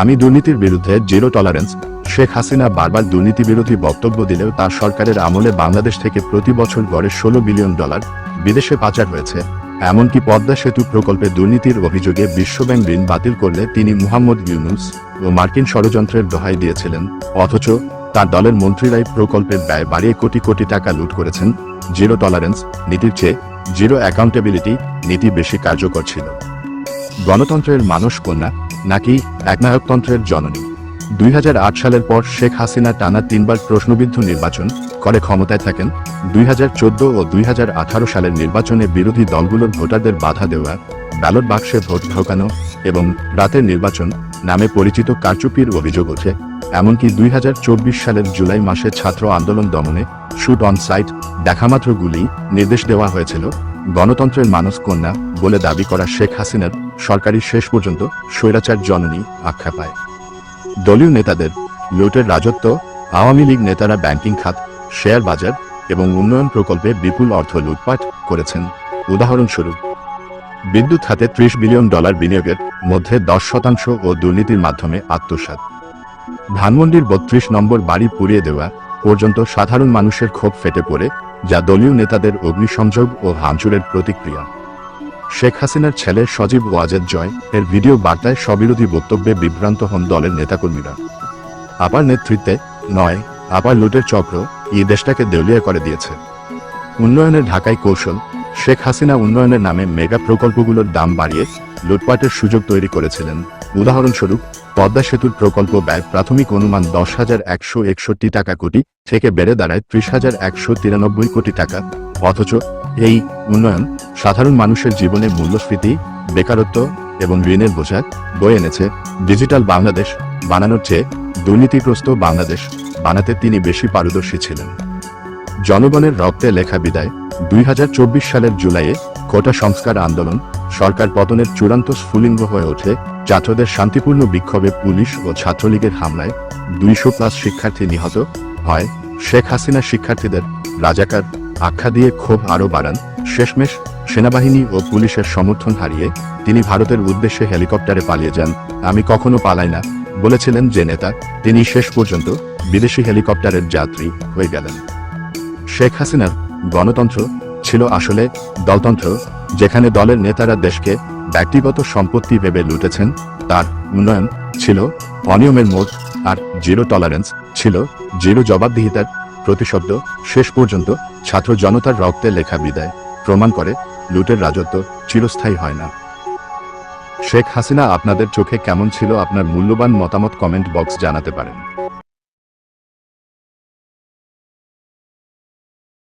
আমি দুর্নীতির বিরুদ্ধে জিরো টলারেন্স শেখ হাসিনা বারবার দুর্নীতি বিরোধী বক্তব্য দিলেও তার সরকারের আমলে বাংলাদেশ থেকে প্রতি বছর গড়ে ষোলো বিলিয়ন ডলার বিদেশে পাচার হয়েছে। এমনকি পদ্মা সেতু প্রকল্পে দুর্নীতির অভিযোগে বিশ্বব্যাংক ঋণ বাতিল করলে তিনি মুহাম্মদ ইউনুস ও মার্কিন ষড়যন্ত্রের দোহাই দিয়েছিলেন। অথচ তার দলের মন্ত্রীরাই প্রকল্পের ব্যয় বাড়িয়ে কোটি কোটি টাকা লুট করেছেন। জিরো টলারেন্স নীতির চেয়ে জিরো অ্যাকাউন্টেবিলিটি নীতি বেশি কার্যকর ছিল। গণতন্ত্রের মানস কন্যা নাকি একনায়কতন্ত্রের জননী। দুই হাজার আট সালের পর শেখ হাসিনা টানা তিনবার প্রশ্নবিদ্ধ নির্বাচন করে ক্ষমতায় থাকেন। দুই হাজার চোদ্দ ও দুই হাজার আঠারো সালের নির্বাচনে বিরোধী দলগুলোর ভোটারদের বাধা দেওয়া, ব্যালট বাক্সে ভোট ঢোকানো এবং রাতের নির্বাচন নামে পরিচিত কারচুপির অভিযোগ ওঠে। এমনকি দুই হাজার চব্বিশ সালের জুলাই মাসে ছাত্র আন্দোলন দমনে শুট অন সাইট দেখামাত্র গুলি নির্দেশ দেওয়া হয়েছিল। গণতন্ত্রের মানস কন্যা বলে দাবি করা শেখ হাসিনার সরকারি শেষ পর্যন্ত স্বৈরাচার জননী আখ্যা পায়। দলীয় নেতাদের লুটের রাজত্ব, আওয়ামী লীগ নেতারা ব্যাংকিং খাত, শেয়ার বাজার এবং উন্নয়ন প্রকল্পে বিপুল অর্থ লুটপাট করেছেন। উদাহরণস্বরূপ, বিদ্যুৎ খাতে ত্রিশ বিলিয়ন ডলার বিনিয়োগের মধ্যে দশ শতাংশ ও দুর্নীতির মাধ্যমে আত্মসাৎ। ধানমন্ডির বত্রিশ নম্বর বাড়ি পুড়িয়ে দেওয়া পর্যন্ত সাধারণ মানুষের ক্ষোভ ফেটে পড়ে, যা দলীয় নেতাদের অগ্নিসংযোগ ও ভাঙচুরের প্রতিক্রিয়া। শেখ হাসিনার ছেলে সজীব ওয়াজেদ জয় এর ভিডিও বার্তায় স্ববিরোধী বক্তব্যে বিভ্রান্ত হন দলের নেতাকর্মীরা। আপার নেতৃত্বে নয়, আপার লুটের চক্র এই দেশটাকে দেউলিয়া করে দিয়েছে। উন্নয়নের ঢাকায় কৌশল, শেখ হাসিনা উন্নয়নের নামে মেগা প্রকল্পগুলোর দাম বাড়িয়ে লুটপাটের সুযোগ তৈরি করেছিলেন। উদাহরণস্বরূপ, পদ্মা সেতুর প্রকল্প ব্যয় প্রাথমিক অনুমান দশ হাজার একশো একষট্টি টাকা কোটি থেকে বেড়ে দাঁড়ায় ত্রিশ হাজার একশো তিরানব্বই কোটি টাকা। অথচ এই উন্নয়ন সাধারণ মানুষের জীবনে মূল্যস্ফীতি, বেকারত্ব এবং ঋণের বোঝা বয়ে এনেছে ডিজিটাল বাংলাদেশ বানানোর চেয়ে দুর্নীতিগ্রস্ত বাংলাদেশ বানাতে তিনি বেশি পারদর্শী ছিলেন। জনগণের রক্তে লেখা বিদায় দুই সালের জুলাইয়ে কোটা সংস্কার আন্দোলন সরকার পতনের চূড়ান্ত স্ফুলিঙ্গ হয়ে ওঠে ছাত্রদের শান্তিপূর্ণ বিক্ষোভে পুলিশ ও ছাত্রলীগের হামলায় দুইশো প্লাস শিক্ষার্থী নিহত হয় শেখ হাসিনা শিক্ষার্থীদের রাজাকার আখ্যা দিয়ে ক্ষোভ আরও বাড়ান। শেষমেশ সেনাবাহিনী ও পুলিশের সমর্থন হারিয়ে তিনি ভারতের উদ্দেশ্যে হেলিকপ্টারে পালিয়ে যান। আমি কখনো পালাই না, বলেছিলেন যে নেতা। তিনি শেষ পর্যন্ত বিদেশি হেলিকপ্টারের যাত্রী হয়ে গেলেন। শেখ হাসিনার গণতন্ত্র ছিল আসলে দলতন্ত্র, যেখানে দলের নেতারা দেশকে ব্যক্তিগত সম্পত্তি ভেবে লুটেছেন। তার উন্নয়ন ছিল অনিয়মের মোড় আর জিরো টলারেন্স ছিল জিরো জবাবদিহিতার প্রতিশব্দ শেষ পর্যন্ত ছাত্র জনতার রক্তে লেখা বিদায়। প্রমাণ করে, লুটের রাজত্ব চিরস্থায়ী হয় না। শেখ হাসিনা আপনাদের চোখে কেমন ছিল আপনার মূল্যবান মতামত কমেন্ট বক্স জানাতে পারেন।